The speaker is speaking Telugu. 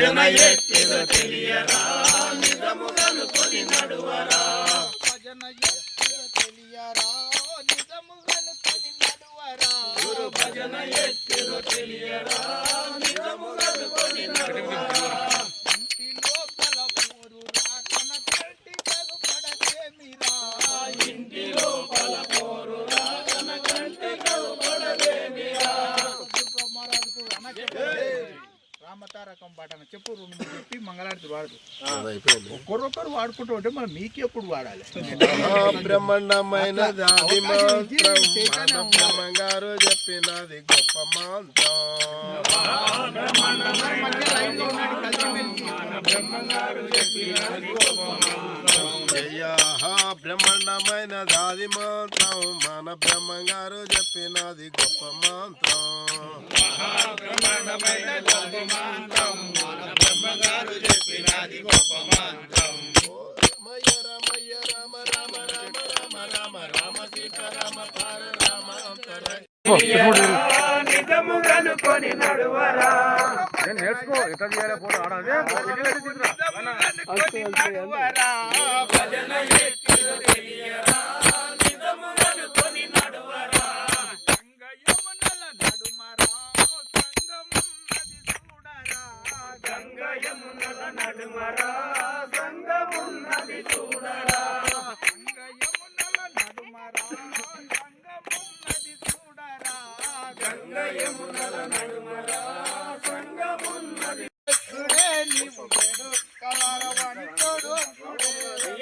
భజన ఎట్టిదో తెలియరా? నిజముగను కొని నడువరా? భజన ఎట్టిదో తెలియరా? నిజముగను కొని నడువరా? గురు భజన ఎట్టిదో తెలియరా? కొని నడువరా? రామతారకం పాటన చెప్పు రెండు మూడు చెప్పి మంగళారతి వాడు ఒక్కరొక్కరు వాడుకుంటూ ఉంటే మనం మీకు ఎప్పుడు వాడాలి. బ్రహ్మాండమైన బ్రహ్మంగారు చెప్పినది గొప్ప మంత్రం. జయ బ్రహ్మాండమైన దాది మంత్రం. మన బ్రహ్మంగారు చెప్పినది గొప్ప మంత్రం. మయ్య రామయ్య రామ రామ రామ రామ రామ రామ సీత రామ పార రామ అంతర నిజముగను కొని నడువరా? నేర్చుకో ఎట్లా చేయాలి ఫోటో ఆడాలి నడుమరా సంగమున్నది చూడరా చూడరా గంగయమునల నడుమరా.